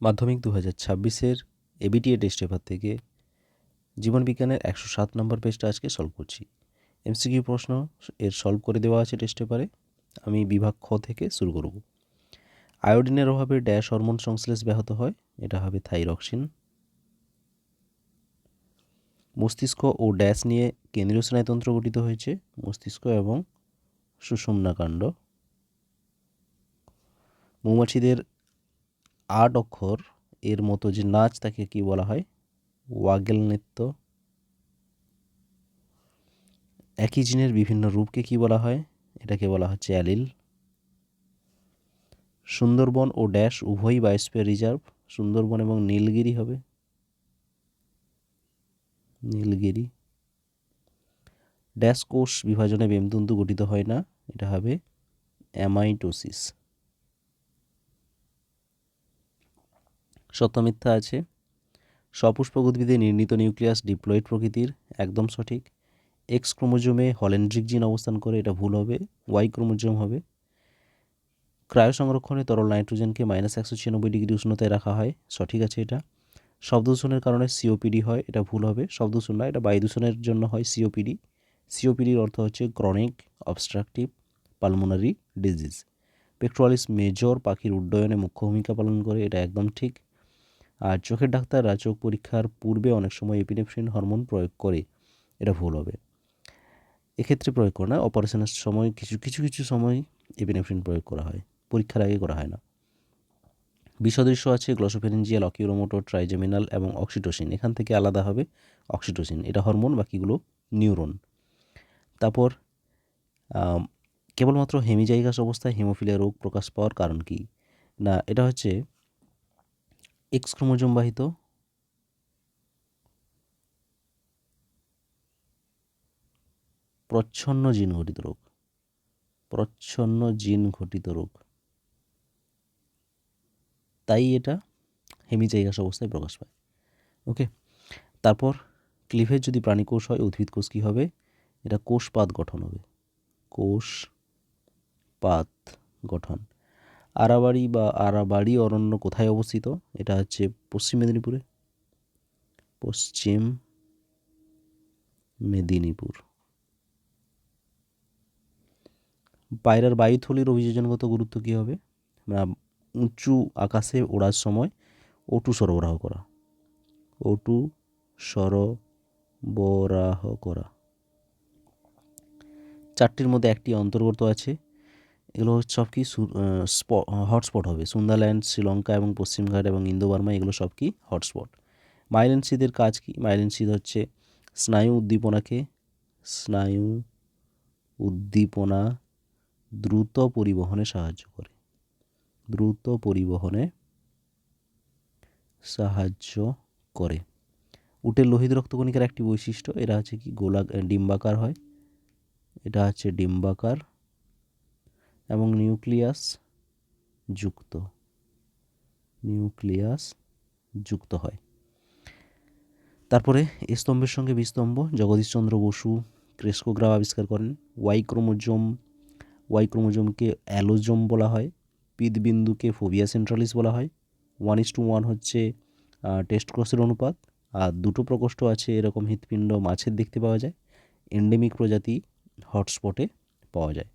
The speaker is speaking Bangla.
মাধ্যমিক দু হাজার ছাব্বিশের এবিটিএ টেস্ট পেপার থেকে জীবনবিজ্ঞানের একশো সাত নম্বর পেজটা আজকে সলভ করছি। এমসিকিউ প্রশ্ন এর সলভ করে দেওয়া আছে টেস্ট পেপারে আমি বিভাগ খ থেকে শুরু করব। আয়োডিনের অভাবে ড্যাশ হরমোন সংশ্লেষ ব্যাহত হয়, এটা হবে থাইরক্সিন মস্তিষ্ক ও ড্যাশ নিয়ে কেন্দ্রীয় স্নায়ুতন্ত্র গঠিত হয়েছে, মস্তিষ্ক এবং সুষুম্নাকাণ্ড মৌমাছিদের আট অক্ষর, এর মতো যে নাচ তাকে কি বলা হয়? ওয়াগেল নৃত্য। একই জিনের বিভিন্ন রূপকে কি বলা হয়? এটাকে বলা হচ্ছে অ্যালিল। সুন্দরবন ও ড্যাশ উভয়ই বায়োস্ফিয়ার রিজার্ভ। সুন্দরবন এবং নীলগিরি হবে। নীলগিরি। ড্যাশ কোষ বিভাজনে বেমতন্তু গঠিত হয় না। এটা হবে অ্যামাইটোসিস। সত্য মিথ্যা আছে। সপুষ্পক উদ্ভিদে নির্ণীত নিউক্লিয়াস ডিপ্লয়েড প্রকৃতির, একদম সঠিক। এক্স ক্রোমোজোমে হলেন্ড্রিক জিন অবস্থান করে এটা ভুল হবে ওয়াই ক্রোমোজোম হবে। ক্রায়ো সংরক্ষণে তরল নাইট্রোজেনকে মাইনাস একশো ছিয়ানব্বই ডিগ্রি উষ্ণতায় রাখা হয়, সঠিক আছে এটা। শব্দ দূষণের কারণে সিওপিডি হয়, এটা ভুল হবে। শব্দ দূষণ না, এটা বায়ু দূষণের জন্য হয় সিওপিডি সিওপিডির অর্থ হচ্ছে chronic obstructive pulmonary disease pectoralis major পাখির উড্ডয়নে মুখ্য ভূমিকা পালন করে, এটা একদম ঠিক। আর চোখের ডাক্তাররা চোখ পরীক্ষার পূর্বে অনেক সময় এপিনেফ্রিন হরমোন প্রয়োগ করে। এটা ভুল হবে। এক্ষেত্রে প্রয়োগ করে না অপারেশনের সময় কিছু কিছু কিছু সময় এপিনেফ্রিন প্রয়োগ করা হয়। পরীক্ষার আগে করা হয় না। বিসদৃশ্য আছে গ্লসোফেরেঞ্জিয়াল অকিউরোমোটোর ট্রাইজেমিনাল এবং অক্সিটোসিন এখান থেকে আলাদা হবে অক্সিটোসিন এটা হরমোন বাকিগুলো নিউরন তারপর কেবলমাত্র হেমিজাইগাস অবস্থায় হিমোফিলিয়া রোগ প্রকাশ পাওয়ার কারণ কি? না, এটা হচ্ছে এক্স ক্রোমোজোম বাহিত। প্রচ্ছন্ন জিন ঘটিত রোগ। প্রচ্ছন্ন জিন ঘটিত রোগ। তাই এটা হেমিজাইগাস অবস্থায় প্রকাশ পায়। ওকে তারপর ক্লিভেজ যদি প্রাণী কোষ হয়, উদ্ভিদ কোষ কী হবে? এটা কোষপাত গঠন হবে। কোষ পাত গঠন। আরাবাড়ি বা আরাবাড়ি অরণ্য কোথায় অবস্থিত? এটা হচ্ছে পশ্চিম মেদিনীপুরে। পশ্চিম মেদিনীপুর। পায়রার বায়ুথলির অভিযোজনগত গুরুত্ব কী হবে? উঁচু আকাশে ওড়ার সময় ওটু সরবরাহ করা। ওটু সরবরাহ করা। চারটির মধ্যে একটি অন্তর্গত আছে। এগুলো হচ্ছে সব কি হটস্পট হবে। সুন্দরল্যান্ড শ্রীলঙ্কা এবং পশ্চিমঘাট এবং ইন্দো বার্মা এগুলো সব কি হটস্পট মাইলেন সিদের কাজ কি? মাইলেন সিদ হচ্ছে স্নায়ু উদ্দীপনাকে, স্নায়ু উদ্দীপনা দ্রুত পরিবহনে সাহায্য করে। দ্রুত পরিবহনে সাহায্য করে। উটের লোহিত রক্তকণিকার একটি বৈশিষ্ট্য, এরা হচ্ছে কি গোলা ডিম্বাকার হয়। এটা হচ্ছে ডিম্বাকার এবং নিউক্লিয়াস যুক্ত। নিউক্লিয়াস যুক্ত হয়। তারপরে স্তম্ভের সঙ্গে বিস্তম্ভ জগদীশচন্দ্র বসু ক্রেস্কোগ্রাফ আবিষ্কার করেন। ওয়াই ক্রোমোজোম, ওয়াই ক্রোমোজোমকে অ্যালোজোম বলা হয়। পিদবিন্দুকে ফোবিয়া সেন্ট্রালিস বলা হয়। ওয়ান ইস টু ওয়ান হচ্ছে টেস্ট ক্রসের অনুপাত। আর দুটো প্রকোষ্ঠ আছে, এরকম হৃৎপিণ্ড মাছের দেখতে পাওয়া যায়। এন্ডেমিক প্রজাতি হটস্পটে পাওয়া যায়।